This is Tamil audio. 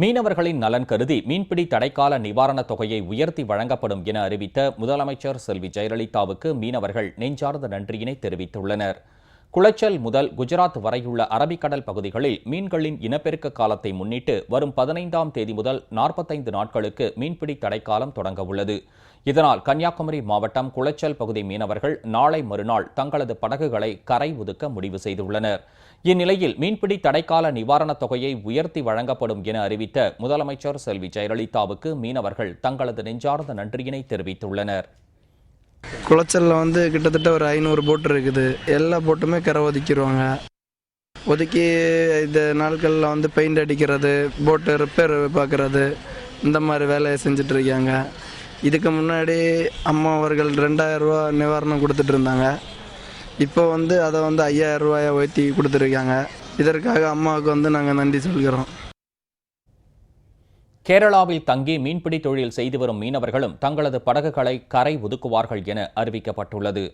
மீனவர்களின் நலன் கருதி மீன்பிடி தடைக்கால நிவாரணத் தொகையை உயர்த்தி வழங்கப்படும் என அறிவித்த முதலமைச்சர் செல்வி ஜெயலலிதாவுக்கு மீனவர்கள் நெஞ்சார்ந்த நன்றியினை தெரிவித்துள்ளனர். குளச்சல் முதல் குஜராத் வரையுள்ள அரபிக்கடல் பகுதிகளில் மீன்களின் இனப்பெருக்க காலத்தை முன்னிட்டு வரும் பதினைந்தாம் தேதி முதல் நாற்பத்தைந்து நாட்களுக்கு மீன்பிடி தடைக்காலம் தொடங்க உள்ளது இதனால் கன்னியாகுமரி மாவட்டம் குளச்சல் பகுதி மீனவர்கள் நாளை மறுநாள் தங்களது படகுகளை கரை ஒதுக்க முடிவு செய்துள்ளனர். இந்நிலையில் மீன்பிடி தடைக்கால நிவாரணத் தொகையை உயர்த்தி வழங்கப்படும் என அறிவித்த முதலமைச்சர் செல்வி ஜெயலலிதாவுக்கு மீனவர்கள் தங்களது நெஞ்சார்ந்த நன்றியினை தெரிவித்துள்ளனர். குளச்சலில் வந்து கிட்டத்தட்ட ஒரு ஐநூறு போட் இருக்குது. எல்லா போட்டுமே கரை ஒதுக்கிடுவாங்க ஒதுக்கி இந்த நாட்களில் வந்து பெயிண்ட் அடிக்கிறது போட்டு ரிப்பேர் பார்க்குறது இந்த மாதிரி வேலையை செஞ்சுட்டு இருக்காங்க இதுக்கு முன்னாடி அம்மா அவர்கள் ரெண்டாயிரரூபா நிவாரணம் கொடுத்துட்டு இருந்தாங்க இப்போ வந்து அதை வந்து ஐயாயிரம் ரூபாயை உயர்த்தி கொடுத்துருக்காங்க. இதற்காக அம்மாவுக்கு வந்து நாங்கள் நன்றி சொல்கிறோம். கேரளாவில் தங்கி மீன்பிடி தொழில் செய்து வரும் மீனவர்களும் தங்களது படகுகளை கரை ஒதுக்குவார்கள் என அறிவிக்கப்பட்டுள்ளது.